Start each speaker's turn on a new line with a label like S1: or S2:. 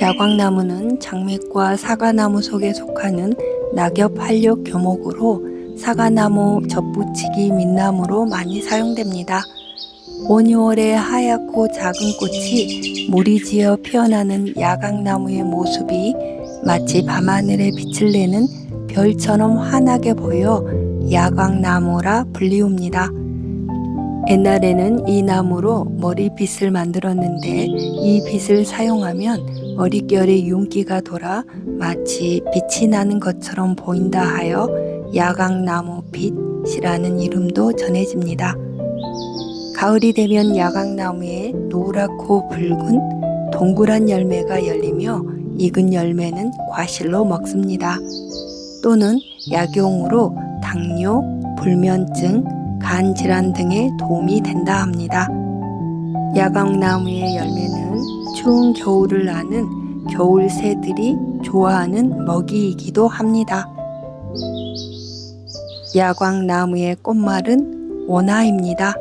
S1: 야광나무는 장맥과 사과나무 속에 속하는 낙엽 한류 교목으로 사과나무, 젖붙이기, 민나무로 많이 사용됩니다. 5, 6월에 하얗고 작은 꽃이 무리지어 피어나는 야광나무의 모습이 마치 밤하늘에 빛을 내는 별처럼 환하게 보여 야광나무라 불리웁니다. 옛날에는 이 나무로 머리빗을 만들었는데 이 빗을 사용하면 머릿결에 윤기가 돌아 마치 빛이 나는 것처럼 보인다 하여 야광나무 빛이라는 이름도 전해집니다. 가을이 되면 야광나무에 노랗고 붉은 동그란 열매가 열리며 익은 열매는 과실로 먹습니다. 또는 약용으로 당뇨, 불면증, 간 질환 등에 도움이 된다 합니다. 야광나무의 열매는 추운 겨울을 나는 겨울 새들이 좋아하는 먹이이기도 합니다. 야광나무의 꽃말은 원화입니다.